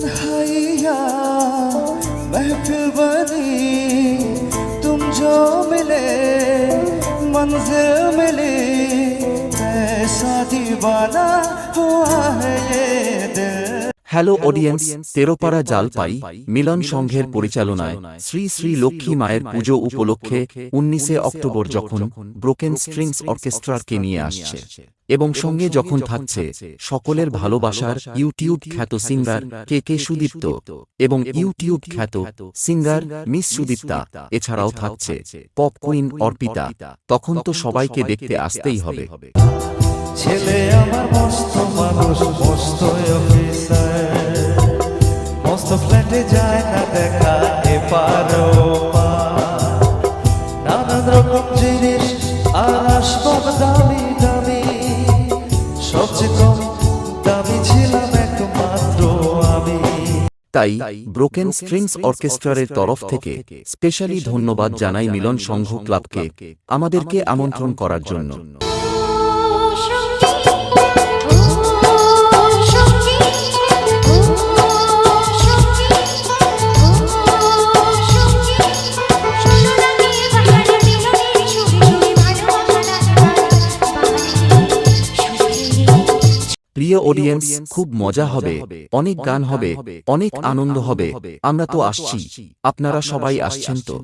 तन्हाइया महफिल बनी तुम जो मिले मंजिल मिली ऐसा दीवाना हुआ है ये दिल। হ্যালো অডিয়েন্স তেরোপাড়া জালপাই মিলন সংঘের পরিচালনায় শ্রী শ্রী লক্ষ্মী মায়ের পুজো উপলক্ষে উনিশে অক্টোবর যখন ব্রোকেন স্ট্রিংস অর্কেস্ট্রারকে নিয়ে আসছে। এবং সঙ্গে যখন থাকছে সকলের ভালোবাসার ইউটিউব খ্যাত সিঙ্গার কে কে সুদীপ্ত এবং ইউটিউব খ্যাত সিঙ্গার মিস সুদীপ্তা। এছাড়াও থাকছে পপ কুইন অর্পিতা। তখন তো সবাইকে দেখতে আসতেই হবে। ছেলে আমার রকম জিনিস আর আসবাব দামি দামি। সবচেয়ে কম দামি ছিলাম একমাত্র আমি। তাই ব্রোকেন স্ট্রিংস অর্কেস্ট্রারের তরফ থেকে স্পেশালি ধন্যবাদ জানাই মিলন সংঘ ক্লাবকে আমাদেরকে আমন্ত্রণ করার জন্য। প্রিয় অডিয়েন্স খুব মজা হবে অনেক গান হবে অনেক আনন্দ হবে আমরা তো আসছি আপনারা সবাই আসছেন তো।